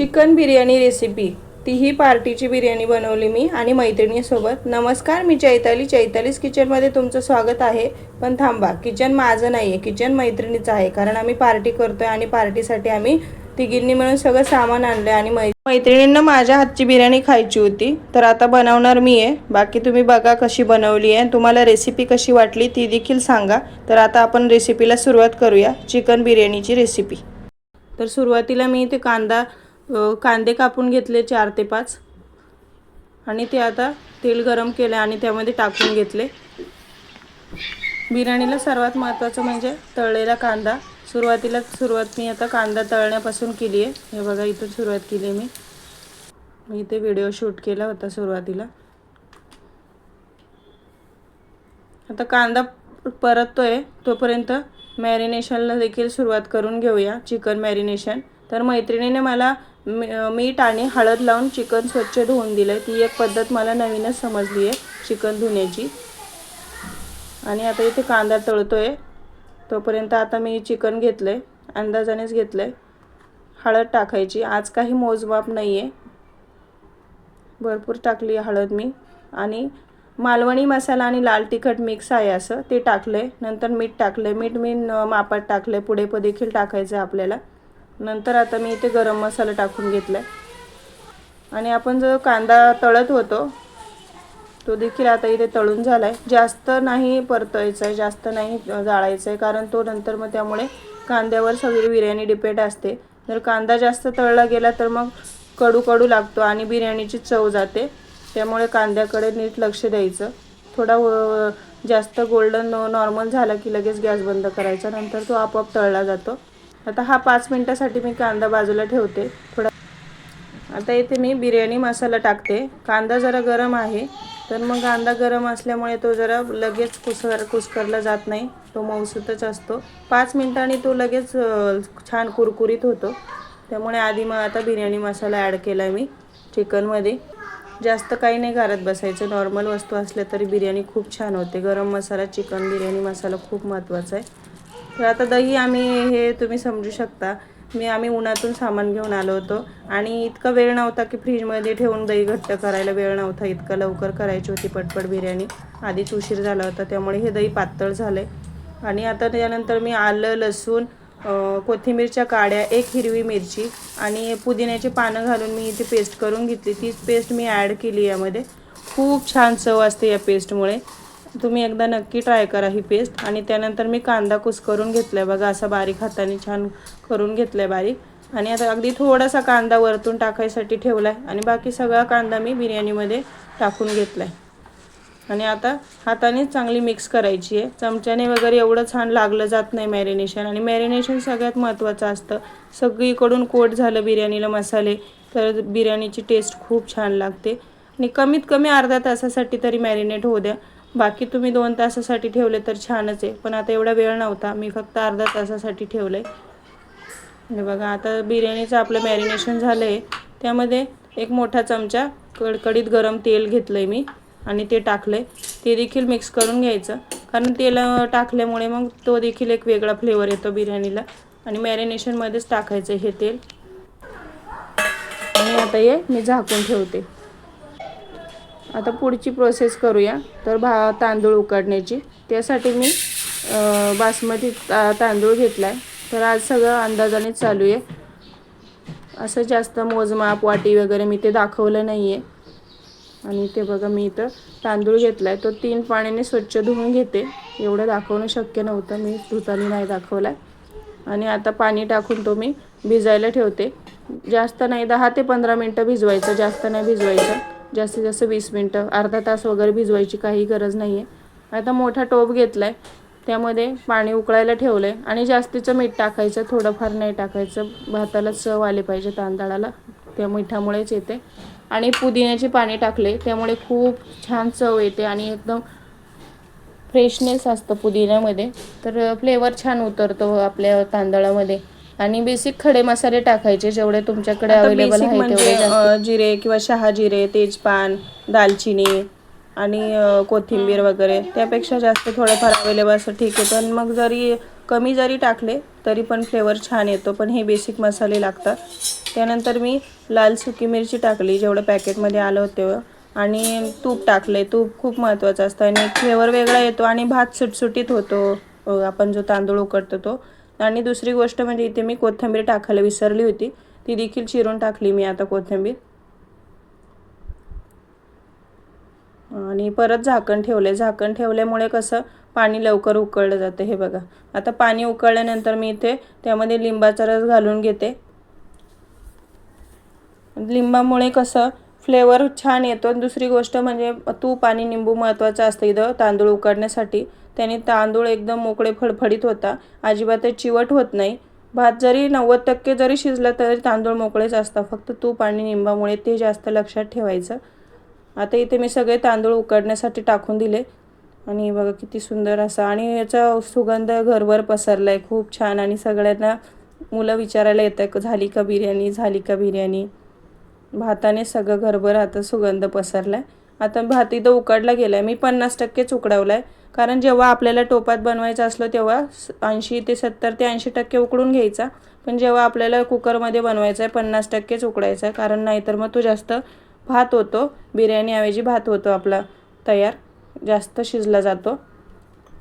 Chicken biryani recipe. तीही पार्टीची बिर्याणी बनवली मी आणि मैत्रिणीसोबत. नमस्कार मी चैताली. चैतालीस किचनमध्ये तुमचं स्वागत आहे. पण थांबा किचन माझं नाही आहे किचन मैत्रिणीचं आहे. कारण आम्ही पार्टी करतो आहे आणि पार्टीसाठी आम्ही तिघींनी मिळून सगळं सामान आणलं आणि मै मैत्रिणींना माझ्या हातची बिर्याणी खायची होती. तर आता बनवणार मी आहे बाकी तुम्ही बघा कशी बनवली आहे तुम्हाला रेसिपी कशी वाटली ती देखील सांगा. तर आता आपण रेसिपीला सुरुवात करूया. चिकन बिर्याणीची रेसिपी. तर सुरुवातीला मी ते कांदा कांदे कापून घेतले चार ते पाच. आणि ते आता तेल गरम केलं आणि त्यामध्ये टाकून घेतले. बिर्याणीला सर्वात महत्त्वाचं म्हणजे तळलेला कांदा. सुरुवातीला सुरुवात मी आता कांदा तळण्यापासून केली आहे. हे बघा इथून सुरुवात केली आहे मी. मी इथे व्हिडिओ शूट केला होता सुरुवातीला. आता कांदा परततो आहे तोपर्यंत मॅरिनेशनला देखील सुरुवात करून घेऊया. Chicken marination. तर मैत्रिणीने मला मी- मीठ आणि हळद लावून चिकन स्वच्छ धुवून दिलं आहे ती एक पद्धत मला नवीनच समजली आहे चिकन धुण्याची. आणि आता इथे कांदा तळतो आहे तोपर्यंत आता मी चिकन घेतलं आहे अंदाजानेच घेतलं आहे हळद टाकायची. आज काही मोजमाप नाही आहे भरपूर टाकली आहे हळद मी. आणि मालवणी मसाला आणि लाल तिखट मिक्स आहे असं. ते टाकलं आहे नंतर मीठ टाकलं आहे मीठ मी मापात टाकलं आहे पुढे देखील टाकायचं आहे आपल्याला. नंतर आता मी इथे गरम मसाला टाकून घेतला आहे आणि आपण जो कांदा तळत होतो तो देखील आता इथे तळून झाला आहे जास्त नाही परतायचा आहे जास्त नाही जाळायचा आहे कारण तो नंतर मग त्यामुळे कांद्यावर सगळी बिर्याणी डिपेंड असते. जर कांदा जास्त तळला गेला तर मग कडू कडू लागतो आणि बिर्याणीची चव जाते. त्यामुळे कांद्याकडे नीट लक्ष द्यायचं. थोडा व- जास्त गोल्डन नॉर्मल झाला की लगेच गॅस बंद करायचा नंतर तो आपोआप तळला जातो. आता हा पाच मिनटासाठी मी कांदा बाजूला ठेवते. थोडा आता इथे मी बिर्याणी मसाला टाकते. कांदा जरा गरम आहे तर मग कांदा गरम असल्यामुळे तो जरा लगेच कुसर कुस्करला जात नाही. तो मऊसूतच असतो. पाच मिनटांनी तो लगेच छान कुरकुरीत होतो. त्यामुळे आधी मग आता बिर्याणी मसाला ॲड केला आहे मी चिकनमध्ये. जास्त काही नाही घरात बसायचं. नॉर्मल वस्तू असल्या तरी बिर्याणी खूप छान होते. गरम मसाला चिकन बिर्याणी मसाला खूप महत्त्वाचा आहे. तर आता दही आम्ही हे तुम्ही समजू शकता. मी आम्ही उन्हातून सामान घेऊन आलो होतो. आणि इतका वेळ नव्हता की फ्रीजमध्ये ठेवून दही घट्ट करायला वेळ नव्हता. इतका लवकर करायची होती पटपट बिर्याणी. आधीच उशीर झाला होता त्यामुळे हे दही पातळ झालं आणि आता त्यानंतर मी आलं लसूण कोथिंबीरच्या काड्या एक हिरवी मिरची आणि पुदिन्याची पानं घालून मी इथे पेस्ट करून घेतली. तीच पेस्ट मी ॲड केली यामध्ये. खूप छान चव असते या पेस्टमुळे तुम्ही एकदा नक्की ट्राय करा ही पेस्ट आणि त्यानंतर मी कांदा कुस्करून घेतला आहे बघा असा बारीक हाताने छान करून घेतला आहे बारीक. आणि आता अगदी थोडासा कांदा वरतून टाकायसाठी ठेवला आहे आणि बाकी सगळा कांदा मी बिर्याणीमध्ये टाकून घेतला आहे आणि आता हाताने चांगली मिक्स करायची आहे. चमच्याने वगैरे एवढं छान लागलं जात नाही मॅरिनेशन आणि मॅरिनेशन सगळ्यात महत्त्वाचं असतं. सगळीकडून कोट झालं बिर्याणीला मसाले तर बिर्याणीची टेस्ट खूप छान लागते. आणि कमीत कमी अर्धा तासासाठी तरी मॅरिनेट होऊ द्या. बाकी तुम्ही दोन तासासाठी ठेवले तर छानच आहे. पण आता एवढा वेळ नव्हता. मी फक्त अर्धा तासासाठी ठेवलं आहे हे बघा आता बिर्याणीचं आपलं मॅरिनेशन झालं आहे त्यामध्ये एक मोठा चमचा कडकडीत गरम तेल घेतलं आहे मी आणि ते टाकलं आहे ते देखील मिक्स करून घ्यायचं. कारण तेल टाकल्यामुळे मग तो देखील एक वेगळा फ्लेवर येतो बिर्याणीला. आणि मॅरिनेशनमध्येच टाकायचं हे तेल. आणि आता हे मी झाकून ठेवते. आता पुढची प्रोसेस करूया. तर भा तांदूळ उकडण्याची. त्यासाठी मी बासमती ता तांदूळ घेतला आहे तर आज सगळं अंदाजाने चालू आहे. असं जास्त मोजमाप वाटी वगैरे मी ते दाखवलं नाही आहे आणि ते बघा मी इथं तांदूळ घेतला आहे तो तीन पाण्याने स्वच्छ धुवून घेते. एवढं दाखवणं शक्य नव्हतं. मी धुतानी नाही दाखवला आहे आणि आता पाणी टाकून तो मी भिजायला ठेवते. जास्त नाही दहा ते पंधरा मिनटं भिजवायचं. जास्त नाही भिजवायचं. जास्तीत जास्त वीस मिनटं अर्धा तास वगैरे भिजवायची काही गरज नाही आहे आता मोठा टोप घेतला आहे त्यामध्ये पाणी उकळायला ठेवलं आहे आणि जास्तीचं मीठ टाकायचं थोडंफार नाही टाकायचं. भाताला चव आले पाहिजे तांदळाला त्या मिठामुळेच येते. आणि पुदिन्याचे पाणी टाकले त्यामुळे खूप छान चव येते आणि एकदम फ्रेशनेस असतं पुदिन्यामध्ये. तर फ्लेवर छान उतरतो आपल्या तांदळामध्ये. आणि बेसिक खडे मसाले टाकायचे जेवढे तुमच्याकडे अवेलेबल आहे तेवढे जास्त. जिरे किंवा शहा जिरे तेजपान दालचिनी आणि कोथिंबीर वगैरे त्यापेक्षा जास्त थोडंफार अवेलेबल असं ठीक आहे. पण मग जरी कमी जरी टाकले तरी पण फ्लेवर छान येतो. पण हे बेसिक मसाले लागतात. त्यानंतर मी लाल सुकी मिरची टाकली जेवढं पॅकेटमध्ये आलं होतं आणि तूप टाकले तूप खूप महत्त्वाचं असतं. आणि फ्लेवर वेगळा येतो आणि भात सुटसुटीत होतो. आपण जो तांदूळ उकडतो तो. आणि दुसरी गोष्ट म्हणजे इथे मी कोथिंबीर टाकायला विसरली होती. ती देखील चिरून टाकली मी आता कोथिंबीर. आणि परत झाकण ठेवले झाकण ठेवल्यामुळे कसं पाणी लवकर उकळलं जातं हे बघा. आता पाणी उकळल्यानंतर मी इथे त्यामध्ये लिंबाचा रस घालून घेते. लिंबामुळे कसं फ्लेवर छान येतो. आणि दुसरी गोष्ट म्हणजे तूप आणि निंबू महत्त्वाचं असतं इथं तांदूळ उकडण्यासाठी. त्याने तांदूळ एकदम मोकळे फडफडीत होता. अजिबातही चिवट होत नाही. भात जरी नव्वद टक्के जरी शिजला तरी तांदूळ मोकळेच असतात. फक्त तूप आणि निंबामुळे ते जास्त लक्षात ठेवायचं. आता इथे मी सगळे तांदूळ उकडण्यासाठी टाकून दिले. आणि बघा किती सुंदर असा आणि याचा सुगंध घरभर पसरला आहे खूप छान आणि सगळ्यांना मुलं विचारायला येतं झाली का बिर्याणी? झाली का बिर्याणी? भाताने सगळं घरभर आता सुगंध पसरला आहे आता भात इथं उकडला गेला आहे मी पन्नास टक्केच उकडवला आहे कारण जेव्हा आपल्याला टोपात बनवायचं असलं तेव्हा ऐंशी ते सत्तर ते ऐंशी टक्के उकडून घ्यायचा. पण जेव्हा आपल्याला कुकरमध्ये बनवायचं आहे पन्नास टक्केच उकडायचा आहे कारण नाहीतर मग तो जास्त भात होतो. बिर्याणीऐवजी भात होतो आपला तयार. जास्त शिजला जातो.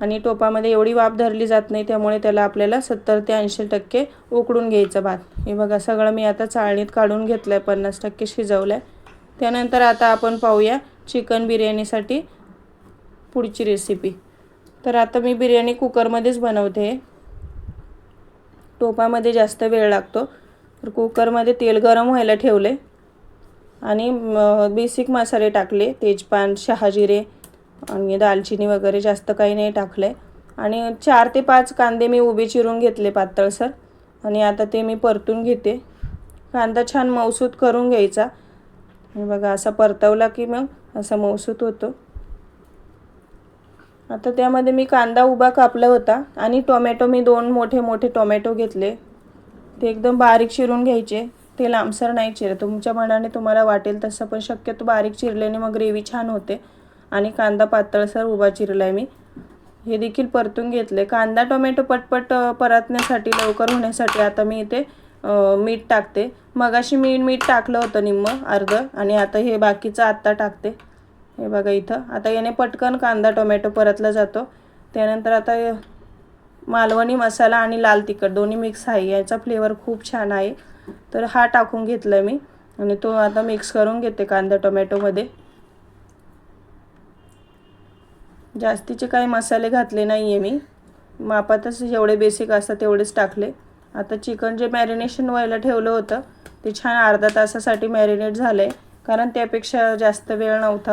आणि टोपामध्ये एवढी वाफ धरली जात नाही त्यामुळे त्याला आपल्याला सत्तर ते ऐंशी टक्के उकडून घ्यायचं भात. हे बघा सगळं मी आता चाळणीत काढून घेतलं आहे पन्नास टक्के शिजवलं आहे त्यानंतर आता आपण पाहूया चिकन बिर्याणीसाठी पुढची रेसिपी तर आता मी बिर्याणी कुकरमध्येच बनवते. टोपामध्ये जास्त वेळ लागतो. तर कुकरमध्ये तेल गरम व्हायला ठेवले. आणि बेसिक मसाले टाकले. तेजपान शहाजिरे आणि दालचिनी वगैरे जास्त काही नाही टाकले आणि चार ते पाच कांदे मी उभे चिरून घेतले पातळसर आणि आता ते मी परतून घेते. कांदा छान मौसूत करून घ्यायचा. बघा असा परतवला की मग असा मौसूत होतो. आता त्यामध्ये मी कांदा उभा कापला होता आणि टोमॅटो मी दोन मोठे मोठे टोमॅटो घेतले. ते एकदम बारीक चिरून घ्यायचे. ते लांबसर नाही चिर तुमच्या मनाने तुम्हाला वाटेल तसं पण शक्यतो बारीक चिरल्याने मग ग्रेव्ही छान होते. आणि कांदा पातळसर उभा चिरला आहे मी. हे देखील परतून घेतले कांदा टोमॅटो पटपट परतण्यासाठी लवकर होण्यासाठी आता मी इथे मीठ टाकते. मगाशी मी मीठ टाकलं होतं निम्म अर्ध आणि आता हे बाकीचं आत्ता टाकते. हे बघा इथं. आता याने पटकन कांदा टोमॅटो परतला जातो. त्यानंतर आता मालवणी मसाला आणि लाल तिखट दोन्ही मिक्स आहे. याचा फ्लेवर खूप छान आहे. तर हा टाकून घेतला मी. आणि तो आता मिक्स करून घेते कांदा टोमॅटोमध्ये. जास्तीचे काही मसाले घातले नाही आहे मी. मापातच जेवढे बेसिक असतात तेवढेच टाकले. आता चिकन जे मॅरिनेशन व्हायला ठेवलं होतं ते छान अर्धा तासासाठी मॅरिनेट झालं आहे कारण त्यापेक्षा जास्त वेळ नव्हता.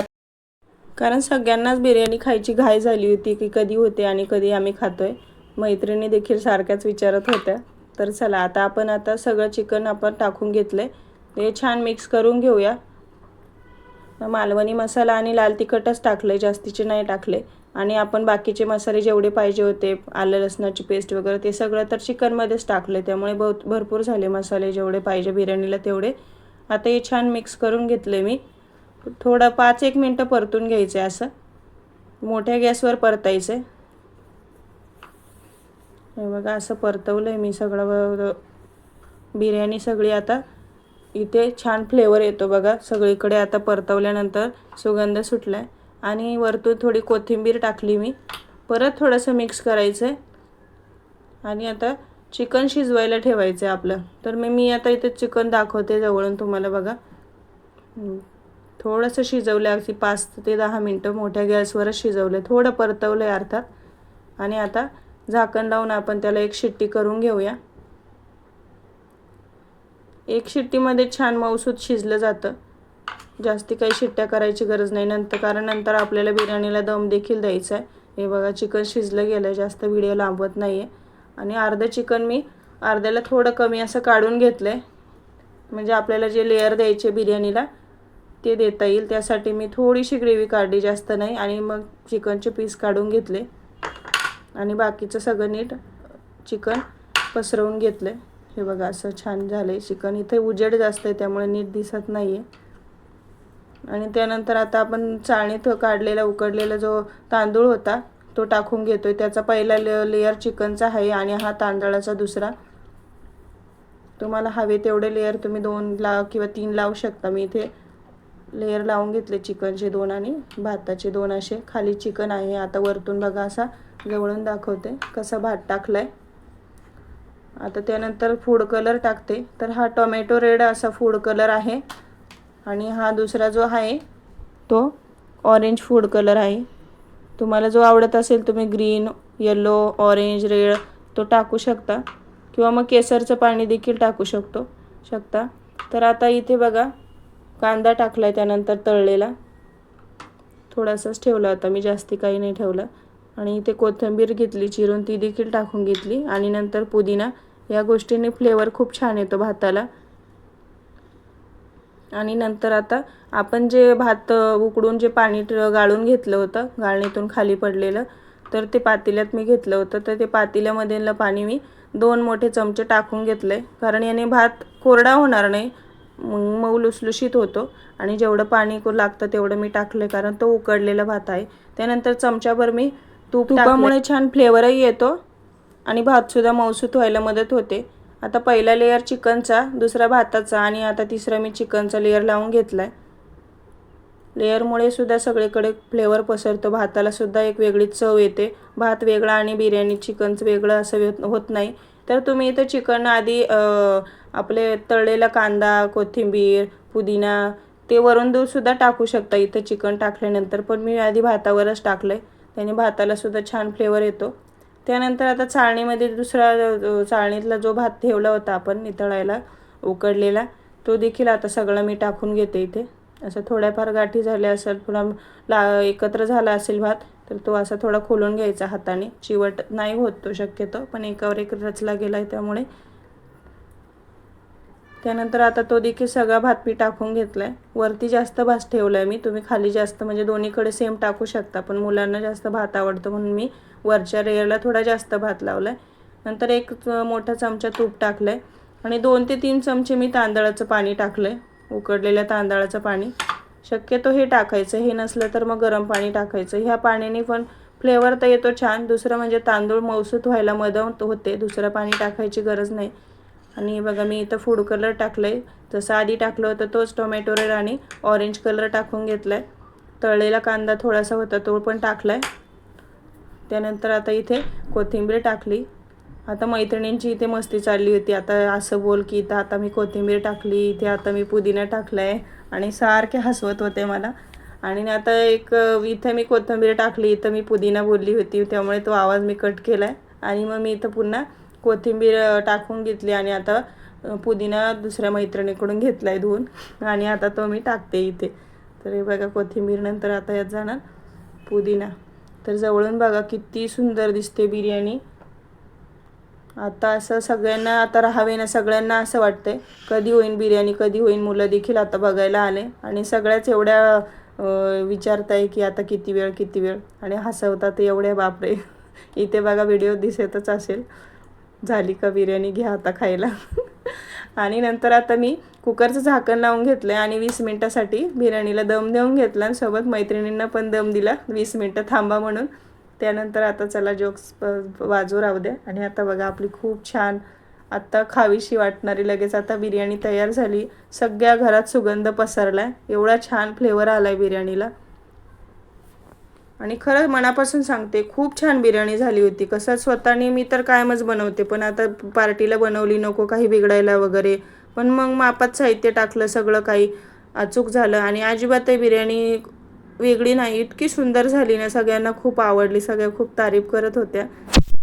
कारण सगळ्यांनाच बिर्याणी खायची घाय झाली होती की कधी होते आणि कधी आम्ही खातोय. मैत्रिणी देखील सारख्याच विचारत होत्या. तर चला आता आपण आता सगळं चिकन आपण टाकून घेतलं आहे ते छान मिक्स करून घेऊया. मालवणी मसाला आणि लाल तिखटच टाकले जास्तीचे नाही टाकले. आणि आपण बाकीचे मसाले जेवढे पाहिजे होते आलं लसणाची पेस्ट वगैरे ते सगळं तर चिकनमध्येच टाकले त्यामुळे बहुत भरपूर झाले मसाले जेवढे पाहिजे बिर्याणीला तेवढे. आता हे छान मिक्स करून घेतले मी. थोडं पाच एक मिनटं परतून घ्यायचं आहे असं. मोठ्या गॅसवर परतायचं आहे हे बघा असं परतवलं आहे मी सगळं बिर्याणी सगळी आता. इथे छान फ्लेवर येतो बघा. सगळीकडे आता परतवल्यानंतर सुगंध सुटला आहे आणि वरतून थोडी कोथिंबीर टाकली मी. परत थोडंसं मिक्स करायचं आहे आणि आता चिकन शिजवायला ठेवायचं आहे आपलं. तर मी मी आता इथे चिकन दाखवते जवळून तुम्हाला बघा. थोडंसं शिजवलं अगदी पाच ते दहा मिनटं मोठ्या गॅसवरच शिजवलं थोडं परतवलं आहे अर्थात. आणि आता झाकण लावून आपण त्याला एक शिट्टी करून घेऊया. एक शिट्टीमध्ये छान मऊसूत शिजलं जातं. जास्ती काही शिट्ट्या करायची गरज नाही. नंतर कारण नंतर आपल्याला बिर्याणीला दम देखील द्यायचा आहे हे बघा चिकन शिजलं गेलं आहे जास्त व्हिडिओ लांबवत नाही आहे आणि अर्धं चिकन मी अर्ध्याला थोडं कमी असं काढून घेतलं आहे म्हणजे आपल्याला जे लेअर द्यायचे बिर्याणीला ते देता येईल. त्यासाठी मी थोडीशी ग्रेव्ही काढली जास्त नाही. आणि मग चिकनचे पीस काढून घेतले. आणि बाकीचं सगळं नीट चिकन पसरवून घेतलं हे बघा असं छान झालं आहे चिकन. इथे उजेड जास्त आहे त्यामुळे नीट दिसत नाही आहे आणि त्यानंतर आता आपण चाळणीत काढलेला उकडलेला जो तांदूळ होता तो टाकून घेतो आहे त्याचा पहिला ले लेअर चिकनचा आहे आणि हा तांदळाचा दुसरा. तुम्हाला हवे तेवढे लेअर तुम्ही दोन लाव किंवा तीन लावू शकता. मी इथे लेअर लावून घेतले चिकनचे दोन आणि भाताचे दोन असे. खाली चिकन आहे आता वरतून बघा असा जवळून दाखवते. कसा भात टाकलाय. आता त्यानंतर फूड कलर टाकते. तर हा टोमॅटो रेड असा फूड कलर आहे. आणि हा दुसरा जो आहे तो ऑरेंज फूड कलर आहे. तुम्हाला जो आवडत असेल तुम्ही ग्रीन येलो ऑरेंज रेड तो टाकू शकता. किंवा मग केसरचं पाणी देखील टाकू शकतो. शकता. तर आता इथे बघा कांदा टाकला आहे त्यानंतर तळलेला. थोडासाच ठेवला होता मी जास्ती काही नाही ठेवलं. आणि इथे कोथिंबीर घेतली चिरून ती देखील टाकून घेतली. आणि नंतर पुदिना. या गोष्टीने फ्लेवर खूप छान येतो भाताला. आणि नंतर आता आपण जे भात उकडून जे पाणी गाळून घेतलं होतं गाळणीतून खाली पडलेलं तर ते पातेल्यात मी घेतलं होतं. तर ते पातेल्यामधलं पाणी मी दोन मोठे चमचे टाकून घेतले कारण याने भात कोरडा होणार नाही मग मऊ लुसलुशीत होतो. आणि जेवढं पाणी को लागतं तेवढं मी टाकलं कारण तो उकडलेला भात आहे. त्यानंतर चमच्याभर मी तूप तुपामुळे छान फ्लेवरही येतो. आणि भातसुद्धा मऊसूत व्हायला मदत होते. आता पहिला लेअर चिकनचा दुसरा भाताचा आणि आता तिसरा मी चिकनचा लेअर लावून घेतला आहे लेअरमुळे सुद्धा सगळीकडे फ्लेवर पसरतो. भाताला सुद्धा एक वेगळी चव येते. भात वेगळा आणि बिर्याणी चिकनचं वेगळं असं होत- होत नाही. तर तुम्ही इथं चिकन आधी आपले तळलेला कांदा कोथिंबीर पुदिना ते वरून दूध सुद्धा टाकू शकता. इथं चिकन टाकल्यानंतर पण मी आधी भातावरच टाकलं आहे त्याने भातालासुद्धा छान फ्लेवर येतो. त्यानंतर आता चाळणीमध्ये दुसरा चाळणीतला जो भात ठेवला होता आपण नितळायला उकडलेला तो देखील आता सगळं मी टाकून घेते इथे. असं थोड्याफार गाठी झाल्या असेल पुन्हा ला एकत्र झाला असेल भात तर तो असा थोडा खोलून घ्यायचा हाताने. चिवट नाही होत तो शक्यतो पण एकावर एक रचला गेला आहे त्यामुळे त्यानंतर आता तो देखील सगळा भात मी टाकून घेतला आहे वरती जास्त भात ठेवला आहे मी. तुम्ही खाली जास्त म्हणजे दोन्हीकडे सेम टाकू शकता. पण मुलांना जास्त भात आवडतो म्हणून मी वरच्या रेअरला थोडा जास्त भात लावला आहे नंतर एक मोठा चमचा तूप टाकलं आहे आणि दोन ते तीन चमचे मी तांदळाचं पाणी टाकलं आहे उकडलेल्या तांदळाचं पाणी. शक्यतो हे टाकायचं. हे नसलं तर मग गरम पाणी टाकायचं. ह्या पाण्याने पण फ्लेवर तर येतो छान. दुसरं म्हणजे तांदूळ मौसूत व्हायला मदत होते. दुसरं पाणी टाकायची गरज नाही. आणि बघा मी इथं फूड कलर टाकलं आहे जसं आधी टाकलं होतं तोच टोमॅटो रेड आणि ऑरेंज कलर टाकून घेतला आहे तळलेला कांदा थोडासा होता तो पण टाकला आहे त्यानंतर आता इथे कोथिंबीर टाकली. आता मैत्रिणींची इथे मस्ती चालली होती. आता असं बोल की इथं आता मी कोथिंबीर टाकली इथे आता मी पुदिना टाकला आहे आणि सारखे हसवत होते मला. आणि आता एक इथे मी कोथिंबीर टाकली इथं मी पुदिना बोलली होती. त्यामुळे तो आवाज मी कट केला आहे आणि मग मी इथं पुन्हा कोथिंबीर टाकून घेतली आणि आता पुदिना दुसऱ्या मैत्रिणीकडून घेतला आहे धुवून आणि आता तो मी टाकते इथे. तर हे बघा कोथिंबीर नंतर आता यात जाणार पुदिना. तर जवळून बघा किती सुंदर दिसते बिर्याणी. आता असं सगळ्यांना आता राहावे ना सगळ्यांना असं वाटतंय कधी होईन बिर्याणी कधी होईन मुलं देखील आता बघायला आले. आणि सगळ्याच एवढ्या विचारताय की आता किती वेळ किती वेळ आणि हसवतात एवढ्या बापरे. इथे बघा व्हिडिओ दिसतच असेल. झाली का बिर्याणी घ्या आता खायला. आणि नंतर आता मी कुकरचं झाकण लावून घेतलं आहे आणि वीस मिनटासाठी बिर्याणीला दम देऊन घेतला आणि सोबत मैत्रिणींना पण दम दिला. वीस मिनटं थांबा म्हणून. त्यानंतर आता चला जोक्स वाजू राहू द्या. आणि आता बघा आपली खूप छान आत्ता खावीशी वाटणारी लगेच आता बिर्याणी तयार झाली. सगळ्या घरात सुगंध पसरला आहे एवढा छान फ्लेवर आला आहे बिर्याणीला. आणि खरंच मनापासून सांगते खूप छान बिर्याणी झाली होती. कसं स्वतःने मी तर कायमच बनवते पण आता पार्टीला बनवली नको काही बिघडायला वगैरे. पण मग मापात साहित्य टाकलं सगळं काही अचूक झालं आणि अजिबातही बिर्याणी वेगळी नाही. इतकी सुंदर झाली ना सगळ्यांना खूप आवडली सगळ्या खूप तारीफ करत होत्या.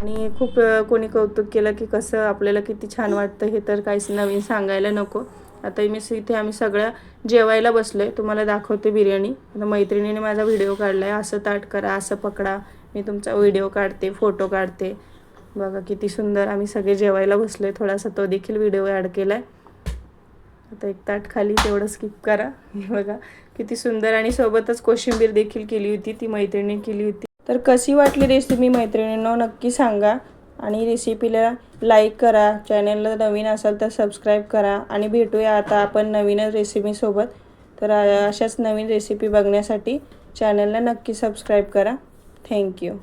आणि खूप कोणी कौतुक केलं की कसं आपल्याला किती छान वाटतं हे तर काहीच नवीन सांगायला नको. आता मी इथे आम्ही सगळ्या जेवायला बसलो आहे तुम्हाला दाखवते बिर्याणी. आता मैत्रिणीने माझा व्हिडिओ काढला आहे असं ताट करा असं पकडा. मी तुमचा व्हिडिओ काढते फोटो काढते. बघा किती सुंदर आम्ही सगळे जेवायला बसलो आहे थोडासा तो देखील व्हिडिओ ॲड केला आहे आता एक ताट खाली तेवढं स्किप करा. बघा किती सुंदर आणि सोबतच कोशिंबीर देखील केली होती. ती मैत्रिणी केली होती. तर कशी वाटली रेसिपी मैत्रिणींनो? नक्की सांगा. आणि रेसिपीला लाईक करा. चॅनलला नवीन असाल तर सबस्क्राईब करा. आणि भेटूया आता आपण नवीनच रेसिपीसोबत तर अशाच नवीन रेसिपी बघण्यासाठी चॅनलला नक्की सबस्क्राईब करा. थँक्यू